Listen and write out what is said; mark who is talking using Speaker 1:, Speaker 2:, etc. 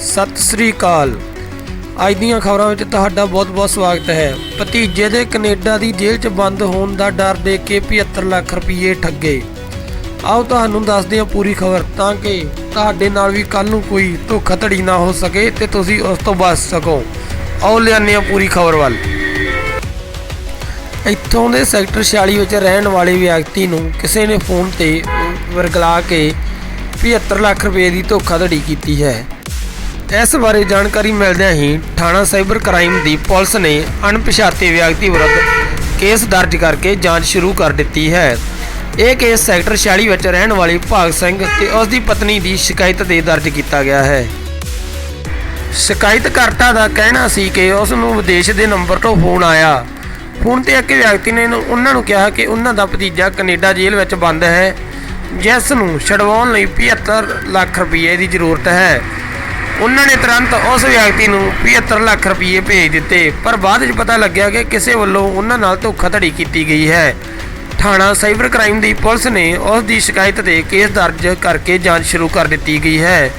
Speaker 1: ਸਤਿ ਸ੍ਰੀ ਅਕਾਲ। ਅੱਜ ਦੀਆਂ ਖਬਰਾਂ ਵਿੱਚ ਤੁਹਾਡਾ ਬਹੁਤ-ਬਹੁਤ ਸਵਾਗਤ ਹੈ। ਭਤੀਜੇ ਦੇ ਕੈਨੇਡਾ ਦੀ ਜੇਲ੍ਹ 'ਚ ਬੰਦ ਹੋਣ ਦਾ ਡਰ ਦੇ ਕੇ 75 ਲੱਖ ਰੁਪਏ ਠੱਗੇ। ਆਓ ਤੁਹਾਨੂੰ ਦੱਸਦੇ ਹਾਂ ਪੂਰੀ ਖਬਰ ਤਾਂ ਕਿ ਤੁਹਾਡੇ ਨਾਲ ਵੀ ਕੱਲ ਨੂੰ ਕੋਈ ਧੋਖਾਧੜੀ ਨਾ ਹੋ ਸਕੇ ਤੇ ਤੁਸੀਂ ਉਸ ਤੋਂ ਬਚ ਸਕੋ। ਆਓ ਲਿਆਉਂਦੇ ਹਾਂ ਪੂਰੀ ਖਬਰ ਵੱਲ। ਇੱਥੋਂ ਦੇ ਸੈਕਟਰ 46 ਵਿੱਚ ਰਹਿਣ ਵਾਲੇ ਵਿਅਕਤੀ ਨੂੰ ਕਿਸੇ ਨੇ ਫੋਨ ਤੇ ਵਰਗਲਾ ਕੇ 75 ਲੱਖ ਰੁਪਏ ਦੀ ਧੋਖਾਧੜੀ ਕੀਤੀ ਹੈ। ਇਸ ਬਾਰੇ ਜਾਣਕਾਰੀ ਮਿਲਦਿਆਂ ਹੀ ਥਾਣਾ ਸਾਈਬਰ ਕ੍ਰਾਈਮ ਦੀ ਪੁਲਿਸ ਨੇ ਅਣਪਛਾਤੇ ਵਿਅਕਤੀ ਵਿਰੁੱਧ ਕੇਸ ਦਰਜ ਕਰਕੇ ਜਾਂਚ ਸ਼ੁਰੂ ਕਰ ਦਿੱਤੀ ਹੈ। ਇਹ ਕੇਸ ਸੈਕਟਰ 46 ਵਿੱਚ ਰਹਿਣ ਵਾਲੇ ਭਾਗ ਸਿੰਘ ਤੇ ਉਸ ਦੀ ਪਤਨੀ ਦੀ ਸ਼ਿਕਾਇਤ ਤੇ ਦਰਜ ਕੀਤਾ ਗਿਆ ਹੈ। ਸ਼ਿਕਾਇਤਕਰਤਾ ਦਾ ਕਹਿਣਾ ਸੀ ਕਿ ਉਸ ਨੂੰ ਵਿਦੇਸ਼ ਦੇ ਨੰਬਰ ਤੋਂ ਫੋਨ ਆਇਆ। ਫੋਨ ਤੇ ਇੱਕ ਵਿਅਕਤੀ ਨੇ ਉਹਨਾਂ ਨੂੰ ਕਿਹਾ ਕਿ ਉਹਨਾਂ ਦਾ ਭਤੀਜਾ ਕੈਨੇਡਾ ਜੇਲ੍ਹ ਵਿੱਚ ਬੰਦ ਹੈ, ਜਿਸ ਨੂੰ ਛਡਵਾਉਣ ਲਈ 75 ਲੱਖ ਰੁਪਏ ਦੀ ਜ਼ਰੂਰਤ ਹੈ। ਉਹਨਾਂ ਨੇ ਤੁਰੰਤ ਉਸ ਵਿਅਕਤੀ ਨੂੰ 75 ਲੱਖ ਰੁਪਏ ਭੇਜ ਦਿੱਤੇ, ਪਰ ਬਾਅਦ ਵਿੱਚ ਪਤਾ ਲੱਗਿਆ ਕਿ ਕਿਸੇ ਵੱਲੋਂ ਉਹਨਾਂ ਨਾਲ ਧੋਖਾਧੜੀ ਕੀਤੀ ਗਈ ਹੈ। ਥਾਣਾ ਸਾਈਬਰ ਕ੍ਰਾਈਮ ਦੀ ਪੁਲਿਸ ਨੇ ਉਸ ਦੀ ਸ਼ਿਕਾਇਤ ਤੇ ਕੇਸ ਦਰਜ ਕਰਕੇ ਜਾਂਚ ਸ਼ੁਰੂ ਕਰ ਦਿੱਤੀ ਗਈ ਹੈ।